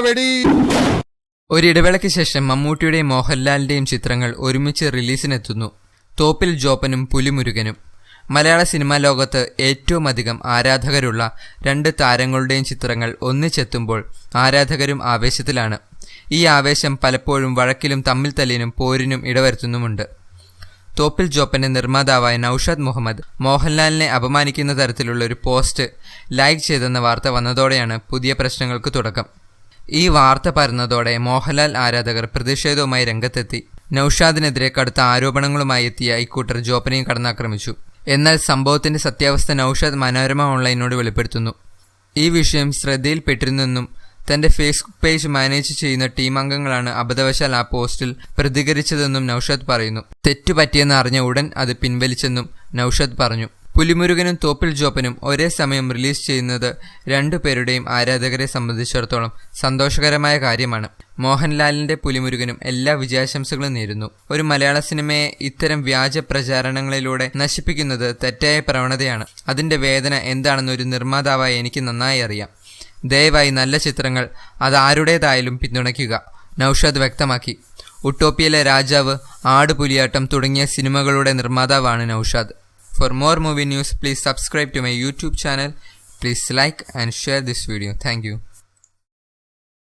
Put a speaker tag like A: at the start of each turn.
A: വെടി.
B: ഒരിടവേളയ്ക്ക് ശേഷം മമ്മൂട്ടിയുടെയും മോഹൻലാലിന്റെയും ചിത്രങ്ങൾ ഒരുമിച്ച് റിലീസിനെത്തുന്നു. തോപ്പിൽ ജോപ്പനും പുലിമുരുകനും. മലയാള സിനിമാ ലോകത്ത് ഏറ്റവും അധികം ആരാധകരുള്ള രണ്ട് താരങ്ങളുടെയും ചിത്രങ്ങൾ ഒന്നിച്ചെത്തുമ്പോൾ ആരാധകരും ആവേശത്തിലാണ്. ഈ ആവേശം പലപ്പോഴും വഴക്കിലും തമ്മിൽ തല്ലിനും പോരിനും ഇടവരുത്തുന്നുമുണ്ട്. തോപ്പിൽ ജോപ്പന്റെ നിർമ്മാതാവായ നൌഷാദ് മുഹമ്മദ് മോഹൻലാലിനെ അപമാനിക്കുന്ന തരത്തിലുള്ള ഒരു പോസ്റ്റ് ലൈക്ക് ചെയ്തെന്ന വാർത്ത വന്നതോടെയാണ് പുതിയ പ്രശ്നങ്ങൾക്ക് തുടക്കം. ഈ വാർത്ത പരന്നതോടെ മോഹൻലാൽ ആരാധകർ പ്രതിഷേധവുമായി രംഗത്തെത്തി. നൌഷാദിനെതിരെ കടുത്ത ആരോപണങ്ങളുമായി എത്തിയ ഇക്കൂട്ടർ ജോപ്പനെയും കടന്നാക്രമിച്ചു. എന്നാൽ സംഭവത്തിന്റെ സത്യാവസ്ഥ നൌഷാദ് മനോരമ ഓൺലൈനോട് വെളിപ്പെടുത്തുന്നു. ഈ വിഷയം ശ്രദ്ധയിൽപ്പെട്ടിരുന്നെന്നും തന്റെ ഫേസ്ബുക്ക് പേജ് മാനേജ് ചെയ്യുന്ന ടീം അംഗങ്ങളാണ് അബദ്ധവശാൽ ആ പോസ്റ്റിൽ പ്രതികരിച്ചതെന്നും നൌഷാദ് പറയുന്നു. തെറ്റുപറ്റിയെന്ന് അറിഞ്ഞ ഉടൻ അത് പിൻവലിച്ചെന്നും നൌഷാദ് പറഞ്ഞു. പുലിമുരുകനും തോപ്പിൽ ജോപ്പനും ഒരേ സമയം റിലീസ് ചെയ്യുന്നത് രണ്ടു പേരുടെയും ആരാധകരെ സംബന്ധിച്ചിടത്തോളം സന്തോഷകരമായ കാര്യമാണ്. മോഹൻലാലിന്റെ പുലിമുരുകനും എല്ലാ വിജയാശംസകളും നേരുന്നു. ഒരു മലയാള സിനിമയെ ഇത്തരം വ്യാജ പ്രചാരണങ്ങളിലൂടെ നശിപ്പിക്കുന്നത് തെറ്റായ പ്രവണതയാണ്. അതിന്റെ വേദന എന്താണെന്ന് ഒരു നിർമ്മാതാവായി എനിക്ക് നന്നായി അറിയാം. ദയവായി നല്ല ചിത്രങ്ങൾ അത് ആരുടേതായാലും പിന്തുണയ്ക്കുക. നൌഷാദ് വ്യക്തമാക്കി. ഉട്ടോപ്പിയയിലെ രാജാവ് ആട് പുലിയാട്ടം തുടങ്ങിയ സിനിമകളുടെ നിർമ്മാതാവാണ് Naushad. For more movie news please subscribe to my YouTube channel please like and share this video thank